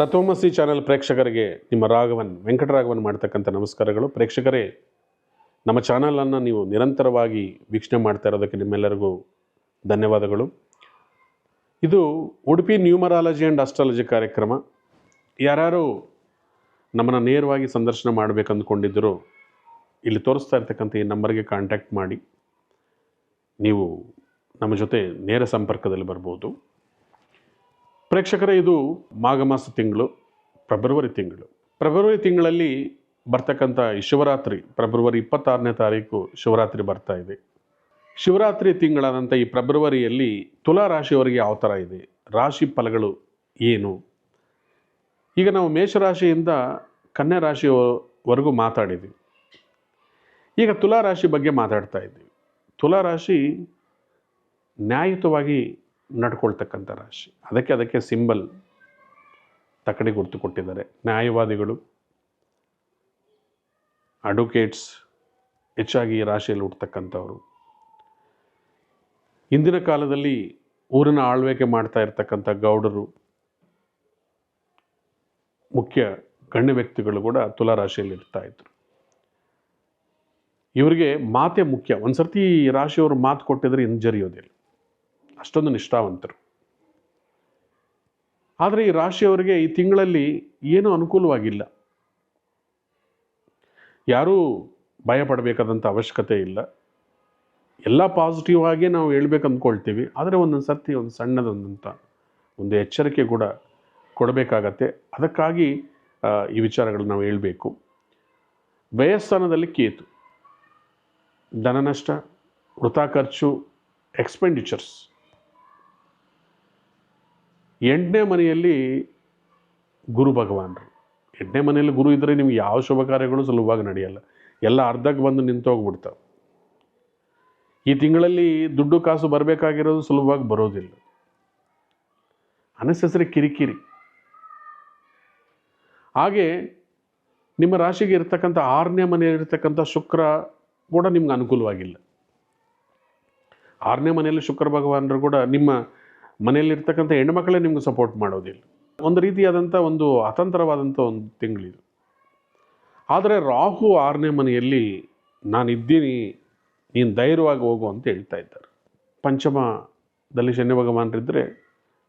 ತತ್ವಮಸಿ ಚಾನೆಲ್ ಪ್ರೇಕ್ಷಕರಿಗೆ ನಿಮ್ಮ ರಾಘವನ್, ವೆಂಕಟರಾಘವನ್ ಮಾಡ್ತಕ್ಕಂಥ ನಮಸ್ಕಾರಗಳು. ಪ್ರೇಕ್ಷಕರೇ, ನಮ್ಮ ಚಾನಲನ್ನು ನೀವು ನಿರಂತರವಾಗಿ ವೀಕ್ಷಣೆ ಮಾಡ್ತಾ ಇರೋದಕ್ಕೆ ನಿಮ್ಮೆಲ್ಲರಿಗೂ ಧನ್ಯವಾದಗಳು. ಇದು ಉಡುಪಿ ನ್ಯೂಮರಾಲಜಿ ಆ್ಯಂಡ್ ಆಸ್ಟ್ರಾಲಜಿ ಕಾರ್ಯಕ್ರಮ. ಯಾರ್ಯಾರು ನಮ್ಮನ್ನು ನೇರವಾಗಿ ಸಂದರ್ಶನ ಮಾಡಬೇಕು ಅಂದ್ಕೊಂಡಿದ್ದರೂ ಇಲ್ಲಿ ತೋರಿಸ್ತಾ ಇರ್ತಕ್ಕಂಥ ಈ ನಂಬರ್ಗೆ ಕಾಂಟ್ಯಾಕ್ಟ್ ಮಾಡಿ. ನೀವು ನಮ್ಮ ಜೊತೆ ನೇರ ಸಂಪರ್ಕದಲ್ಲಿ ಬರ್ಬೋದು. ಪ್ರೇಕ್ಷಕರೇ, ಇದು ಮಾಘ ಮಾಸ ತಿಂಗಳು, ಫೆಬ್ರವರಿ ತಿಂಗಳು. ಫೆಬ್ರವರಿ ತಿಂಗಳಲ್ಲಿ ಬರ್ತಕ್ಕಂಥ ಶಿವರಾತ್ರಿ, ಫೆಬ್ರವರಿ ಇಪ್ಪತ್ತಾರನೇ ತಾರೀಕು ಶಿವರಾತ್ರಿ ಬರ್ತಾ ಇದೆ. ಶಿವರಾತ್ರಿ ತಿಂಗಳಾದಂಥ ಈ ಫೆಬ್ರವರಿಯಲ್ಲಿ ತುಲಾ ರಾಶಿಯವರಿಗೆ ಯಾವ ಥರ ಇದೆ? ರಾಶಿ ಫಲಗಳು ಏನು? ಈಗ ನಾವು ಮೇಷರಾಶಿಯಿಂದ ಕನ್ಯಾ ರಾಶಿಯವರೆಗೂ ಮಾತಾಡಿದ್ವಿ. ಈಗ ತುಲಾ ರಾಶಿ ಬಗ್ಗೆ ಮಾತಾಡ್ತಾ ಇದ್ದೀವಿ. ತುಲಾ ರಾಶಿ ನ್ಯಾಯಯುತವಾಗಿ ನಡ್ಕೊಳ್ತಕ್ಕಂಥ ರಾಶಿ. ಅದಕ್ಕೆ ಅದಕ್ಕೆ ಸಿಂಬಲ್ ತಕ್ಕಡಿ ಗುರುತು ಕೊಟ್ಟಿದ್ದಾರೆ. ನ್ಯಾಯವಾದಿಗಳು, ಅಡ್ವೊಕೇಟ್ಸ್, ಹೆಚ್ಚಾಗಿ ಈ ರಾಶಿಯಲ್ಲಿ ಹುಟ್ಟತಕ್ಕಂಥವ್ರು. ಇಂದಿನ ಕಾಲದಲ್ಲಿ ಊರಿನ ಆಳ್ವಿಕೆ ಮಾಡ್ತಾ ಇರ್ತಕ್ಕಂಥ ಗೌಡರು, ಮುಖ್ಯ ಗಣ್ಯ ವ್ಯಕ್ತಿಗಳು ಕೂಡ ತುಲಾ ರಾಶಿಯಲ್ಲಿ ಇರ್ತಾ ಇದ್ರು. ಇವರಿಗೆ ಮಾತೇ ಮುಖ್ಯ. ಒಂದು ಸರ್ತಿ ರಾಶಿಯವರು ಮಾತು ಕೊಟ್ಟಿದ್ರೆ ಹಿಂಜರಿಯೋದಿಲ್ಲ. ಅಷ್ಟೊಂದು ನಿಷ್ಠಾವಂತರು. ಆದರೆ ಈ ರಾಶಿಯವರಿಗೆ ಈ ತಿಂಗಳಲ್ಲಿ ಏನೂ ಅನುಕೂಲವಾಗಿಲ್ಲ. ಯಾರೂ ಭಯಪಡಬೇಕಾದಂಥ ಅವಶ್ಯಕತೆ ಇಲ್ಲ. ಎಲ್ಲ ಪಾಸಿಟಿವ್ ಆಗಿ ನಾವು ಹೇಳ್ಬೇಕು ಅಂದ್ಕೊಳ್ತೀವಿ. ಆದರೆ ಒಂದೊಂದು ಸರ್ತಿ ಒಂದು ಸಣ್ಣದೊಂದಂಥ ಒಂದು ಎಚ್ಚರಿಕೆ ಕೂಡ ಕೊಡಬೇಕಾಗತ್ತೆ. ಅದಕ್ಕಾಗಿ ಈ ವಿಚಾರಗಳು ನಾವು ಹೇಳಬೇಕು. ವ್ಯಯಸ್ಥಾನದಲ್ಲಿ ಕೇತು. ಧನನಷ್ಟ, ವೃಥಾ ಖರ್ಚು ಎಕ್ಸ್ಪೆಂಡಿಚರ್ಸ್ ಎಂಟನೇ ಮನೆಯಲ್ಲಿ ಗುರು ಭಗವಾನರು. ಎಂಟನೇ ಮನೆಯಲ್ಲಿ ಗುರು ಇದ್ದರೆ ನಿಮ್ಗೆ ಯಾವ ಶುಭ ಕಾರ್ಯಗಳು ಸುಲಭವಾಗಿ ನಡೆಯಲ್ಲ. ಎಲ್ಲ ಅರ್ಧಕ್ಕೆ ಬಂದು ನಿಂತೋಗ್ಬಿಡ್ತಾವೆ ಈ ತಿಂಗಳಲ್ಲಿ ದುಡ್ಡು ಕಾಸು ಬರಬೇಕಾಗಿರೋದು ಸುಲಭವಾಗಿ ಬರೋದಿಲ್ಲ. ಅನಸೆಸರಿ ಕಿರಿಕಿರಿ. ಹಾಗೆ ನಿಮ್ಮ ರಾಶಿಗೆ ಇರ್ತಕ್ಕಂಥ ಆರನೇ ಮನೆಯಲ್ಲಿರ್ತಕ್ಕಂಥ ಶುಕ್ರ ಕೂಡ ನಿಮ್ಗೆ ಅನುಕೂಲವಾಗಿಲ್ಲ. ಆರನೇ ಮನೆಯಲ್ಲಿ ಶುಕ್ರ ಭಗವಾನರು ಕೂಡ ನಿಮ್ಮ ಮನೆಯಲ್ಲಿರ್ತಕ್ಕಂಥ ಹೆಣ್ಮಕ್ಳೇ ನಿಮ್ಗೆ ಸಪೋರ್ಟ್ ಮಾಡೋದಿಲ್ಲ. ಒಂದು ರೀತಿಯಾದಂಥ ಒಂದು ಅತಂತ್ರವಾದಂಥ ಒಂದು ತಿಂಗಳಿದು. ಆದರೆ ರಾಹು ಆರನೇ ಮನೆಯಲ್ಲಿ ನಾನಿದ್ದೀನಿ, ನೀನು ಧೈರ್ಯವಾಗಿ ಹೋಗು ಅಂತ ಹೇಳ್ತಾ ಇದ್ದಾರೆ. ಪಂಚಮದಲ್ಲಿ ಶನಿ ಭಗವಾನರಿದ್ದರೆ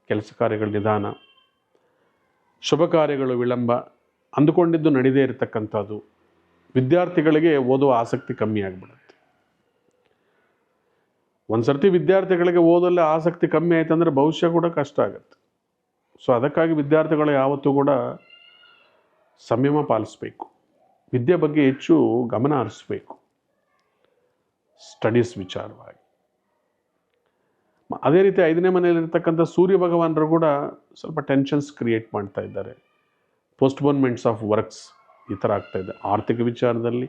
ಕೆಲಸ ಕಾರ್ಯಗಳ ನಿಧಾನ, ಶುಭ ಕಾರ್ಯಗಳು ವಿಳಂಬ, ಅಂದುಕೊಂಡಿದ್ದು ನಡೀದೇ ಇರತಕ್ಕಂಥದ್ದು. ವಿದ್ಯಾರ್ಥಿಗಳಿಗೆ ಓದುವ ಆಸಕ್ತಿ ಕಮ್ಮಿ ಆಗಿಬಿಡುತ್ತೆ. ಒಂದು ಸರ್ತಿ ವಿದ್ಯಾರ್ಥಿಗಳಿಗೆ ಓದಲ್ಲೇ ಆಸಕ್ತಿ ಕಮ್ಮಿ ಆಯ್ತು ಅಂದರೆ ಭವಿಷ್ಯ ಕೂಡ ಕಷ್ಟ ಆಗುತ್ತೆ. ಸೊ ಅದಕ್ಕಾಗಿ ವಿದ್ಯಾರ್ಥಿಗಳು ಯಾವತ್ತೂ ಕೂಡ ಸಂಯಮ ಪಾಲಿಸಬೇಕು. ವಿದ್ಯೆ ಬಗ್ಗೆ ಹೆಚ್ಚು ಗಮನ ಹರಿಸ್ಬೇಕು. ಸ್ಟಡೀಸ್ ವಿಚಾರವಾಗಿ. ಅದೇ ರೀತಿ ಐದನೇ ಮನೆಯಲ್ಲಿರ್ತಕ್ಕಂಥ ಸೂರ್ಯ ಭಗವಾನರು ಕೂಡ ಸ್ವಲ್ಪ ಟೆನ್ಷನ್ಸ್ ಕ್ರಿಯೇಟ್ ಮಾಡ್ತಾ ಇದ್ದಾರೆ. ಪೋಸ್ಟ್ಪೋನ್ಮೆಂಟ್ಸ್ ಆಫ್ ವರ್ಕ್ಸ್ ಈ ಥರ ಆಗ್ತಾ ಇದೆ. ಆರ್ಥಿಕ ವಿಚಾರದಲ್ಲಿ,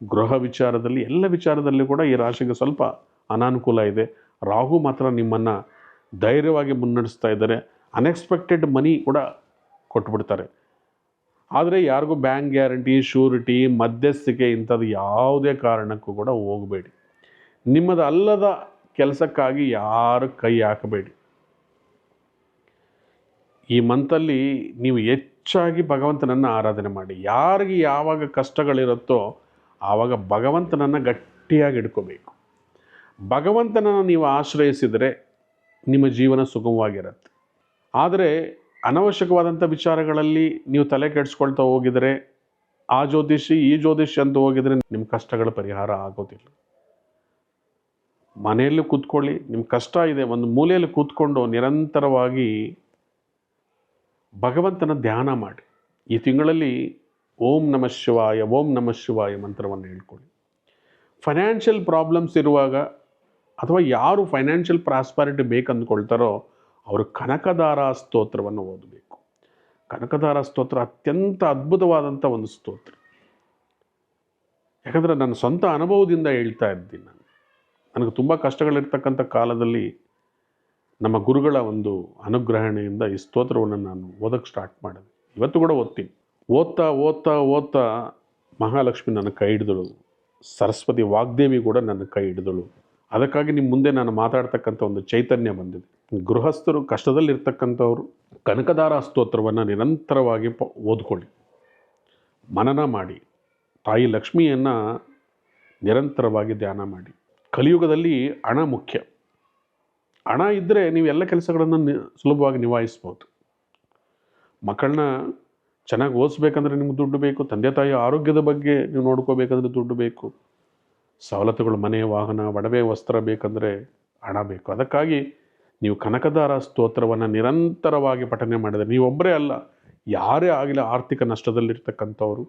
ಗೃಹ ವಿಚಾರದಲ್ಲಿ, ಎಲ್ಲ ವಿಚಾರದಲ್ಲಿ ಕೂಡ ಈ ರಾಶಿಗೆ ಸ್ವಲ್ಪ ಅನಾನುಕೂಲ ಇದೆ. ರಾಹು ಮಾತ್ರ ನಿಮ್ಮನ್ನು ಧೈರ್ಯವಾಗಿ ಮುನ್ನಡೆಸ್ತಾ ಇದ್ದಾರೆ. ಅನ್ಎಕ್ಸ್ಪೆಕ್ಟೆಡ್ ಮನಿ ಕೂಡ ಕೊಟ್ಬಿಡ್ತಾರೆ. ಆದರೆ ಯಾರಿಗೂ ಬ್ಯಾಂಕ್ ಗ್ಯಾರಂಟಿ ಶ್ಯೂರಿಟಿ ಮಧ್ಯಸ್ಥಿಕೆ ಇಂಥದ್ದು ಯಾವುದೇ ಕಾರಣಕ್ಕೂ ಕೂಡ ಹೋಗಬೇಡಿ. ನಿಮ್ಮದು ಅಲ್ಲದ ಕೆಲಸಕ್ಕಾಗಿ ಯಾರು ಕೈ ಹಾಕಬೇಡಿ. ಈ ಮಂತಲ್ಲಿ ನೀವು ಹೆಚ್ಚಾಗಿ ಭಗವಂತನನ್ನು ಆರಾಧನೆ ಮಾಡಿ. ಯಾರಿಗೆ ಯಾವಾಗ ಕಷ್ಟಗಳಿರುತ್ತೋ ಆವಾಗ ಭಗವಂತನನ್ನು ಗಟ್ಟಿಯಾಗಿ ಹಿಡ್ಕೋಬೇಕು. ಭಗವಂತನನ್ನು ನೀವು ಆಶ್ರಯಿಸಿದರೆ ನಿಮ್ಮ ಜೀವನ ಸುಗಮವಾಗಿರುತ್ತೆ. ಆದರೆ ಅನವಶ್ಯಕವಾದಂಥ ವಿಚಾರಗಳಲ್ಲಿ ನೀವು ತಲೆ ಕೆಡಿಸ್ಕೊಳ್ತಾ ಹೋಗಿದರೆ, ಆ ಜ್ಯೋತಿಷಿ, ಈ ಜ್ಯೋತಿಷಿ ಅಂತ ಹೋಗಿದರೆ ನಿಮ್ಮ ಕಷ್ಟಗಳ ಪರಿಹಾರ ಆಗೋದಿಲ್ಲ. ಮನೆಯಲ್ಲೂ ಕೂತ್ಕೊಳ್ಳಿ, ನಿಮ್ಮ ಕಷ್ಟ ಇದೆ, ಒಂದು ಮೂಲೆಯಲ್ಲಿ ಕೂತ್ಕೊಂಡು ನಿರಂತರವಾಗಿ ಭಗವಂತನ ಧ್ಯಾನ ಮಾಡಿ. ಈ ತಿಂಗಳಲ್ಲಿ ಓಂ ನಮ ಶಿವಾಯ, ಓಂ ನಮ ಶಿವಾಯ ಮಂತ್ರವನ್ನು ಹೇಳ್ಕೊಳ್ಳಿ. ಫೈನಾನ್ಷಿಯಲ್ ಪ್ರಾಬ್ಲಮ್ಸ್ ಇರುವಾಗ ಅಥವಾ ಯಾರು ಫೈನಾನ್ಷಿಯಲ್ ಪ್ರಾಸ್ಪಾರಿಟಿ ಬೇಕಂದ್ಕೊಳ್ತಾರೋ ಅವರು ಕನಕದಾರ ಸ್ತೋತ್ರವನ್ನು ಓದಬೇಕು. ಕನಕದಾರ ಸ್ತೋತ್ರ ಅತ್ಯಂತ ಅದ್ಭುತವಾದಂಥ ಒಂದು ಸ್ತೋತ್ರ. ಯಾಕಂದರೆ ನನ್ನ ಸ್ವಂತ ಅನುಭವದಿಂದ ಹೇಳ್ತಾ ಇದ್ದೀನಿ ನಾನು. ನನಗೆ ತುಂಬ ಕಷ್ಟಗಳಿರ್ತಕ್ಕಂಥ ಕಾಲದಲ್ಲಿ ನಮ್ಮ ಗುರುಗಳ ಒಂದು ಅನುಗ್ರಹಣೆಯಿಂದ ಈ ಸ್ತೋತ್ರವನ್ನು ನಾನು ಓದಕ್ಕೆ ಸ್ಟಾರ್ಟ್ ಮಾಡಿದೆ. ಇವತ್ತು ಕೂಡ ಓದ್ತೀನಿ. ಓದ್ತಾ ಓದ್ತಾ ಓದ್ತಾ ಮಹಾಲಕ್ಷ್ಮಿ ನನ್ನ ಕೈ ಹಿಡಿದಳು. ಸರಸ್ವತಿ ವಾಗ್ದೇವಿ ಕೂಡ ನನ್ನ ಕೈ ಹಿಡಿದಳು. ಅದಕ್ಕಾಗಿ ನಿಮ್ಮ ಮುಂದೆ ನಾನು ಮಾತಾಡ್ತಕ್ಕಂಥ ಒಂದು ಚೈತನ್ಯ ಬಂದಿದೆ. ಗೃಹಸ್ಥರು ಕಷ್ಟದಲ್ಲಿರ್ತಕ್ಕಂಥವ್ರು ಕನಕದಾರ ಸ್ತೋತ್ರವನ್ನು ನಿರಂತರವಾಗಿ ಪ, ಓದ್ಕೊಳ್ಳಿ. ಮನನ ಮಾಡಿ. ತಾಯಿ ಲಕ್ಷ್ಮಿಯನ್ನು ನಿರಂತರವಾಗಿ ಧ್ಯಾನ ಮಾಡಿ. ಕಲಿಯುಗದಲ್ಲಿ ಹಣ ಮುಖ್ಯ. ಹಣ ಇದ್ದರೆ ನೀವು ಎಲ್ಲ ಕೆಲಸಗಳನ್ನು ಸುಲಭವಾಗಿ ನಿಭಾಯಿಸ್ಬೋದು. ಮಕ್ಕಳನ್ನ ಚೆನ್ನಾಗಿ ಓದಿಸ್ಬೇಕಂದ್ರೆ ನಿಮ್ಗೆ ದುಡ್ಡು ಬೇಕು. ತಂದೆ ತಾಯಿ ಆರೋಗ್ಯದ ಬಗ್ಗೆ ನೀವು ನೋಡ್ಕೋಬೇಕಂದ್ರೆ ದುಡ್ಡು ಬೇಕು. ಸವಲತ್ತುಗಳು, ಮನೆ, ವಾಹನ, ಒಡವೆ, ವಸ್ತ್ರ ಬೇಕಂದರೆ ಹಣ ಬೇಕು. ಅದಕ್ಕಾಗಿ ನೀವು ಕನಕದಾರ ಸ್ತೋತ್ರವನ್ನು ನಿರಂತರವಾಗಿ ಪಠನೆ ಮಾಡಿದರೆ, ನೀವೊಬ್ಬರೇ ಅಲ್ಲ, ಯಾರೇ ಆಗಲಿ ಆರ್ಥಿಕ ನಷ್ಟದಲ್ಲಿರ್ತಕ್ಕಂಥವ್ರು,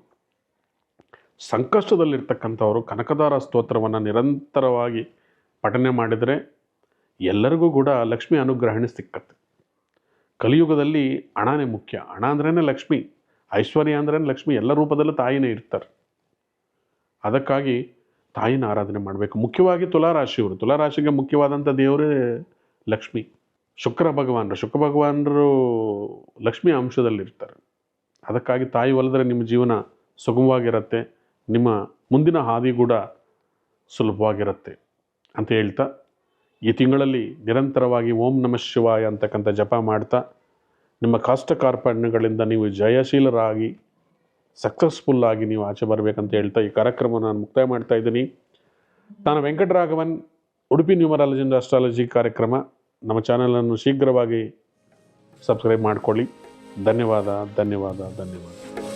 ಸಂಕಷ್ಟದಲ್ಲಿರ್ತಕ್ಕಂಥವ್ರು ಕನಕದಾರ ಸ್ತೋತ್ರವನ್ನು ನಿರಂತರವಾಗಿ ಪಠನೆ ಮಾಡಿದರೆ ಎಲ್ಲರಿಗೂ ಕೂಡ ಲಕ್ಷ್ಮಿ ಅನುಗ್ರಹಣೆ ಸಿಕ್ಕತ್ತೆ. ಕಲಿಯುಗದಲ್ಲಿ ಹಣನೇ ಮುಖ್ಯ. ಹಣ ಅಂದ್ರೇ ಲಕ್ಷ್ಮಿ, ಐಶ್ವರ್ಯ ಅಂದ್ರೇ ಲಕ್ಷ್ಮಿ, ಎಲ್ಲ ರೂಪದಲ್ಲೂ ತಾಯಿನೇ ಇರ್ತಾರೆ. ಅದಕ್ಕಾಗಿ ತಾಯಿನ ಆರಾಧನೆ ಮಾಡಬೇಕು. ಮುಖ್ಯವಾಗಿ ತುಲಾರಾಶಿಯವರು ತುಲಾರಾಶಿಗೆ ಮುಖ್ಯವಾದಂಥ ದೇವರೇ ಲಕ್ಷ್ಮಿ. ಶುಕ್ರ ಭಗವಾನರು. ಶುಕ್ರ ಭಗವಾನರು ಲಕ್ಷ್ಮಿ ಅಂಶದಲ್ಲಿರ್ತಾರೆ. ಅದಕ್ಕಾಗಿ ತಾಯಿ ಒಲಿದ್ರೆ ನಿಮ್ಮ ಜೀವನ ಸುಗಮವಾಗಿರುತ್ತೆ. ನಿಮ್ಮ ಮುಂದಿನ ಹಾದಿ ಕೂಡ ಸುಲಭವಾಗಿರುತ್ತೆ ಅಂತ ಹೇಳ್ತಾ, ಈ ತಿಂಗಳಲ್ಲಿ ನಿರಂತರವಾಗಿ ಓಂ ನಮಃ ಶಿವಾಯ ಅಂತಕ್ಕಂಥ ಜಪ ಮಾಡ್ತಾ, ನಿಮ್ಮ ಕಾಷ್ಟ ಕಾರ್ಪಣ್ಯಗಳಿಂದ ನೀವು ಜಯಶೀಲರಾಗಿ ಸಕ್ಸಸ್ಫುಲ್ ಆಗಿ ನೀವು ಆಚೆ ಬರಬೇಕಂತ ಹೇಳ್ತಾ ಈ ಕಾರ್ಯಕ್ರಮ ನಾನು ಮುಕ್ತಾಯ ಮಾಡ್ತಾ ಇದ್ದೀನಿ. ನಾನು Venkataraghavan, Udupi numerology and astrology ಕಾರ್ಯಕ್ರಮ. ನಮ್ಮ ಚಾನಲನ್ನು ಶೀಘ್ರವಾಗಿ ಸಬ್ಸ್ಕ್ರೈಬ್ ಮಾಡಿಕೊಳ್ಳಿ. ಧನ್ಯವಾದ ಧನ್ಯವಾದ ಧನ್ಯವಾದ.